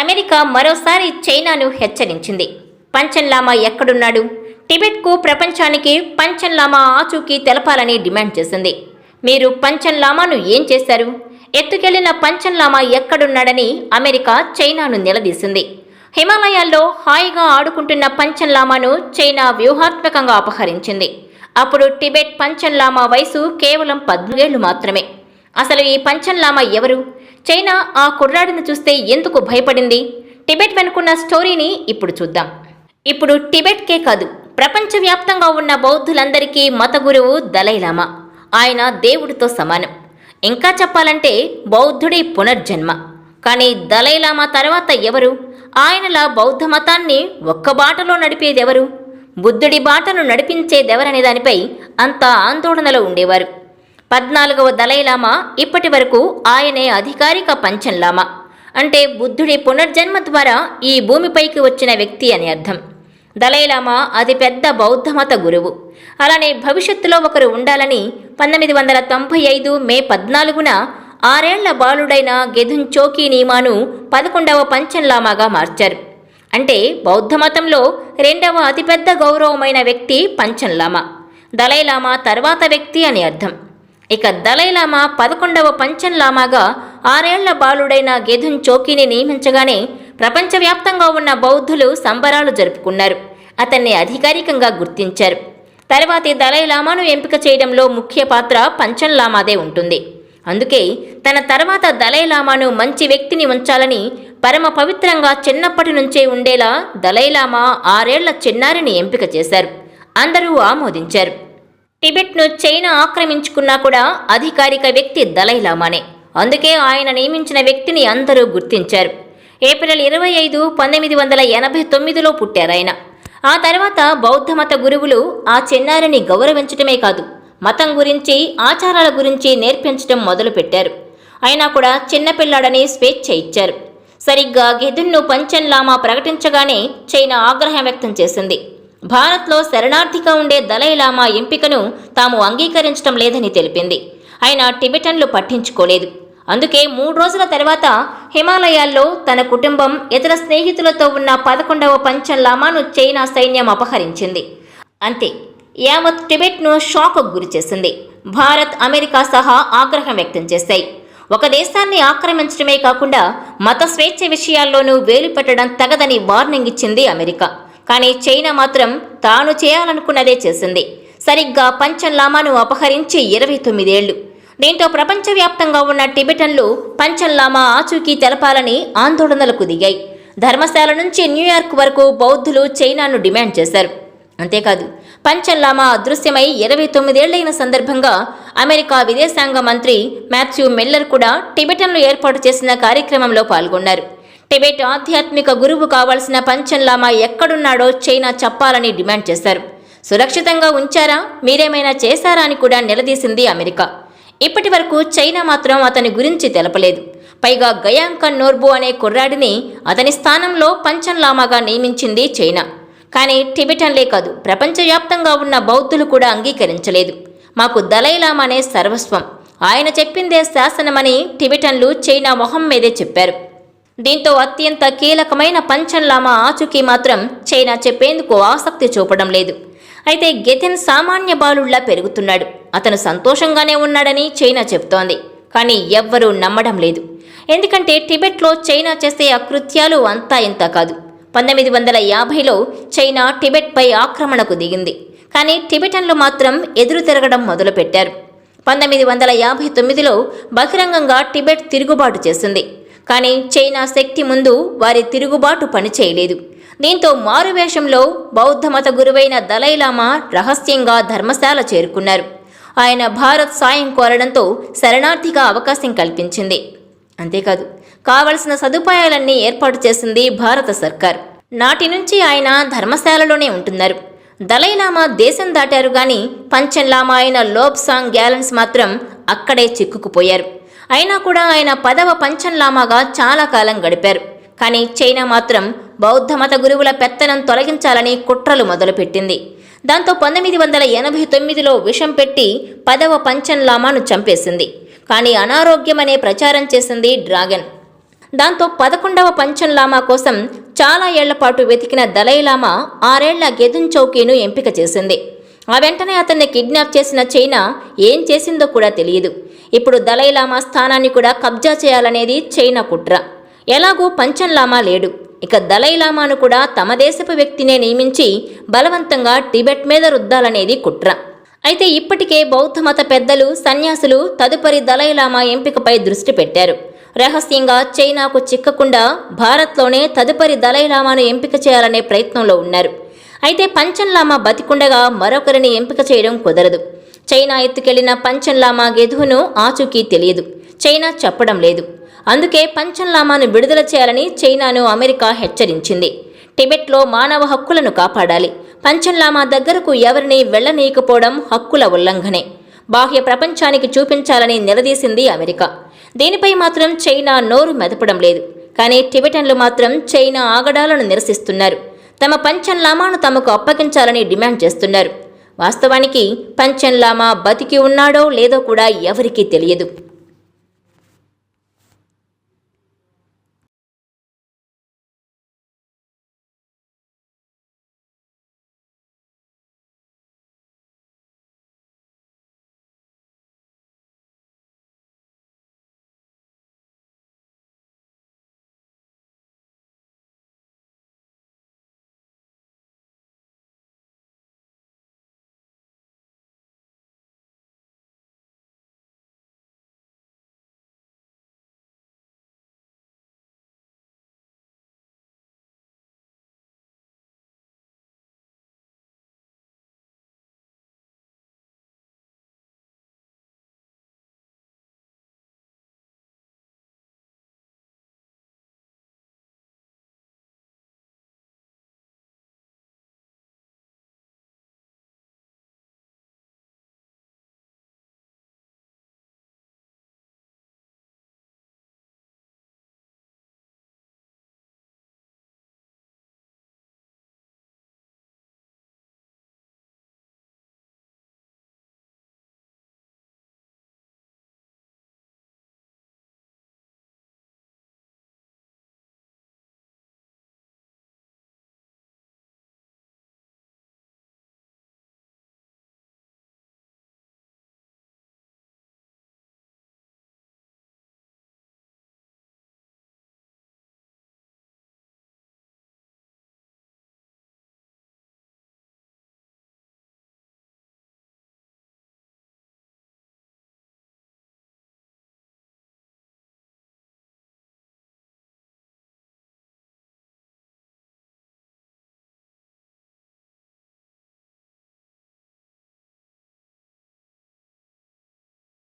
America మరోసారి చైనాను హెచ్చరించింది. పంచన్లామా ఎక్కడున్నాడు? టిబెట్కు ప్రపంచానికి పంచన్లామా ఆచూకీ తెలపాలని డిమాండ్ చేసింది. మీరు పంచన్లామాను ఏం చేశారు? ఎత్తుకెళ్ళిన పంచన్లామా ఎక్కడున్నాడని అమెరికా చైనాను నిలదీసింది. హిమాలయాల్లో హాయిగా ఆడుకుంటున్న పంచన్లామాను చైనా వ్యూహాత్మకంగా అపహరించింది. అప్పుడు టిబెట్ పంచన్లామా వయసు కేవలం పద్నాలుగేళ్ళు మాత్రమే. అసలు ఈ పంచన్లామా ఎవరు? చైనా ఆ కుర్రాడిని చూస్తే ఎందుకు భయపడింది? టిబెట్ వెనుకున్న స్టోరీని ఇప్పుడు చూద్దాం. ఇప్పుడు టిబెట్కే కాదు ప్రపంచవ్యాప్తంగా ఉన్న బౌద్ధులందరికీ మత గురువు దలైలామా. ఆయన దేవుడితో సమానం. ఇంకా చెప్పాలంటే బౌద్ధుడి పునర్జన్మ. కానీ దలైలామా తర్వాత ఎవరు? ఆయనలా బౌద్ధ మతాన్ని ఒక్క బాటలో నడిపేదెవరు? బుద్ధుడి బాటను నడిపించేదెవరనే దానిపై అంత ఆందోళనలో ఉండేవారు. పద్నాలుగవ దలైలామా ఇప్పటి వరకు ఆయనే అధికారిక పంచన్లామా అంటే బుద్ధుడి పునర్జన్మ ద్వారా ఈ భూమిపైకి వచ్చిన వ్యక్తి అని అర్థం. దలైలామా అతిపెద్ద బౌద్ధమత గురువు. అలానే భవిష్యత్తులో ఒకరు ఉండాలని పంతొమ్మిది వందల తొంభై ఐదు మే పద్నాలుగున ఆరేళ్ళ బాలుడైన గెదున్ చోకీ నీమాను పదకొండవ పంచన్లామాగా మార్చారు. అంటే బౌద్ధమతంలో రెండవ అతిపెద్ద గౌరవమైన వ్యక్తి పంచన్లామా దలైలామా తర్వాత వ్యక్తి అని అర్థం. ఇక దలైలామా పదకొండవ పంచన్ లామాగా ఆరేళ్ళ బాలుడైన గెధున్ చోకీని నియమించగానే ప్రపంచవ్యాప్తంగా ఉన్న బౌద్ధులు సంబరాలు జరుపుకున్నారు. అతన్ని అధికారికంగా గుర్తించారు. తర్వాతి దలైలామాను ఎంపిక చేయడంలో ముఖ్య పాత్ర పంచన్ లామాదే ఉంటుంది. అందుకే తన తర్వాత దలైలామాను మంచి వ్యక్తిని ఉంచాలని పరమ పవిత్రంగా చిన్నప్పటి నుంచే ఉండేలా దలైలామా ఆరేళ్ళ చిన్నారిని ఎంపిక చేశారు. అందరూ ఆమోదించారు. టిబెట్ను చైనా ఆక్రమించుకున్నా కూడా అధికారిక వ్యక్తి దలైలామానే. అందుకే ఆయన నియమించిన వ్యక్తిని అందరూ గుర్తించారు. ఏప్రిల్ ఇరవై ఐదు పంతొమ్మిది వందల ఎనభై తొమ్మిదిలో పుట్టారాయన ఆ తర్వాత బౌద్ధమత గురువులు ఆ చిన్నారిని గౌరవించటమే కాదు మతం గురించి ఆచారాల గురించి నేర్పించడం మొదలుపెట్టారు. అయినా కూడా చిన్నపిల్లాడని స్వేచ్ఛ ఇచ్చారు. సరిగ్గా గెదున్ను పంచన్లామా ప్రకటించగానే చైనా ఆగ్రహం వ్యక్తం చేసింది. భారత్లో శరణార్థిగా ఉండే దలైలామా ఎంపికను తాము అంగీకరించడం లేదని తెలిపింది. అయినా టిబెటన్లు పట్టించుకోలేదు. అందుకే మూడు రోజుల తర్వాత హిమాలయాల్లో తన కుటుంబం ఇతర స్నేహితులతో ఉన్న పదకొండవ పంచం లామాను చైనా సైన్యం అపహరించింది. అంతే యావత్ టిబెట్ను షాక్ గురి చేసింది. భారత్ అమెరికా సహా ఆగ్రహం వ్యక్తం చేశాయి. ఒక దేశాన్ని ఆక్రమించడమే కాకుండా మత స్వేచ్ఛ విషయాల్లోనూ వేలు పెట్టడం తగదని వార్నింగ్ ఇచ్చింది అమెరికా. కానీ చైనా మాత్రం తాను చేయాలనుకున్నదే చేసింది. సరిగ్గా పంచన్లామాను అపహరించి ఇరవై తొమ్మిదేళ్ళు. దీంతో ప్రపంచవ్యాప్తంగా ఉన్న టిబెటన్లు పంచన్లామా ఆచూకీ తెలపాలని ఆందోళనలకు దిగాయి. ధర్మశాల నుంచి న్యూయార్క్ వరకు బౌద్ధులు చైనాను డిమాండ్ చేశారు. అంతేకాదు పంచన్లామా అదృశ్యమై ఇరవై తొమ్మిదేళ్ళైన సందర్భంగా అమెరికా విదేశాంగ మంత్రి మాథ్యూ మిల్లర్ కూడా టిబెటన్లు ఏర్పాటు చేసిన కార్యక్రమంలో పాల్గొన్నారు. టిబెట్ ఆధ్యాత్మిక గురువు కావాల్సిన పంచన్లామా ఎక్కడున్నాడో చైనా చెప్పాలని డిమాండ్ చేశారు. సురక్షితంగా ఉంచారా? మీరేమైనా చేశారా అని కూడా నిలదీసింది అమెరికా. ఇప్పటి వరకు చైనా మాత్రం అతని గురించి తెలపలేదు. పైగా గయాంకన్ నోర్బు అనే కుర్రాడిని అతని స్థానంలో పంచన్లామాగా నియమించింది చైనా. కానీ టిబెటన్లే కాదు ప్రపంచవ్యాప్తంగా ఉన్న బౌద్ధులు కూడా అంగీకరించలేదు. మాకు దలైలామానే సర్వస్వం. ఆయన చెప్పిందే శాసనమని టిబెటన్లు చైనా మొహం మీదే చెప్పారు. దీంతో అత్యంత కీలకమైన పంచన్లామా ఆచూకీ మాత్రం చైనా చెప్పేందుకు ఆసక్తి చూపడం లేదు. అయితే గెతిన్ సామాన్య బాలుళ్ళా పెరుగుతున్నాడు. అతను సంతోషంగానే ఉన్నాడని చైనా చెబుతోంది కానీ ఎవ్వరూ నమ్మడం లేదు. ఎందుకంటే టిబెట్లో చైనా చేసే అకృత్యాలు అంతా ఇంత కాదు. పంతొమ్మిది వందల యాభైలో చైనా టిబెట్పై ఆక్రమణకు దిగింది. కానీ టిబెటన్లు మాత్రం ఎదురు తిరగడం మొదలుపెట్టారు. పంతొమ్మిది వందల యాభై తొమ్మిదిలో బహిరంగంగా టిబెట్ తిరుగుబాటు చేసింది. కానీ చైనా శక్తి ముందు వారి తిరుగుబాటు పనిచేయలేదు దీంతో మారువేషంలో బౌద్ధమత గురువైన దలైలామా రహస్యంగా ధర్మశాల చేరుకున్నారు. ఆయన భారత్ సాయం కోరడంతో శరణార్థిగా అవకాశం కల్పించింది. అంతేకాదు కావలసిన సదుపాయాలన్నీ ఏర్పాటు చేసింది భారత సర్కార్. నాటి నుంచి ఆయన ధర్మశాలలోనే ఉంటున్నారు. దలైలామా దేశం దాటారు గాని పంచన్లామా అయిన లోబ్సాంగ్ గ్యాలన్స్ మాత్రం అక్కడే చిక్కుకుపోయారు. అయినా కూడా ఆయన పదవ పంచన్లామాగా చాలా కాలం గడిపారు. కానీ చైనా మాత్రం బౌద్ధ మత గురువుల పెత్తనం తొలగించాలని కుట్రలు మొదలుపెట్టింది. దాంతో పంతొమ్మిది వందల ఎనభై తొమ్మిదిలో విషం పెట్టి పదవ పంచన్లామాను చంపేసింది. కానీ అనారోగ్యమనే ప్రచారం చేసింది డ్రాగన్. దాంతో పదకొండవ పంచన్ లామా కోసం చాలా ఏళ్ళ పాటు వెతికిన దలైలామా ఆరేళ్ళ గెదున్ చౌకీను ఎంపిక చేసింది. ఆ వెంటనే అతన్ని కిడ్నాప్ చేసిన చైనా ఏం చేసిందో కూడా తెలియదు. ఇప్పుడు దలైలామా స్థానాన్ని కూడా కబ్జా చేయాలనేది చైనా కుట్ర. ఎలాగూ పంచన్లామా లేడు. ఇక దలైలామాను కూడా తమ దేశపు వ్యక్తినే నియమించి బలవంతంగా టిబెట్ మీద రుద్దాలనేది కుట్ర. అయితే ఇప్పటికే బౌద్ధ మత పెద్దలు సన్యాసులు తదుపరి దలైలామా ఎంపికపై దృష్టి పెట్టారు. రహస్యంగా చైనాకు చిక్కకుండా భారత్లోనే తదుపరి దలైలామాను ఎంపిక చేయాలనే ప్రయత్నంలో ఉన్నారు. అయితే పంచన్లామా బతికుండగా మరొకరిని ఎంపిక చేయడం కుదరదు. చైనా ఎత్తుకెళ్ళిన పంచన్లామా గెధువును ఆచూకీ తెలియదు. చైనా చెప్పడం లేదు. అందుకే పంచన్లామాను విడుదల చేయాలని చైనాను అమెరికా హెచ్చరించింది. టిబెట్లో మానవ హక్కులను కాపాడాలి. పంచన్లామా దగ్గరకు ఎవరిని వెళ్ళనీయకపోవడం హక్కుల ఉల్లంఘనే. బాహ్య ప్రపంచానికి చూపించాలని నిలదీసింది అమెరికా. దీనిపై మాత్రం చైనా నోరు మెదపడం లేదు. కానీ టిబెటన్లు మాత్రం చైనా ఆగడాలను నిరసిస్తున్నారు. తమ పంచన్ లామాను తమకు అప్పగించాలని డిమాండ్ చేస్తున్నారు. వాస్తవానికి పంచన్ లామా బతికి ఉన్నాడో లేదో కూడా ఎవరికీ తెలియదు.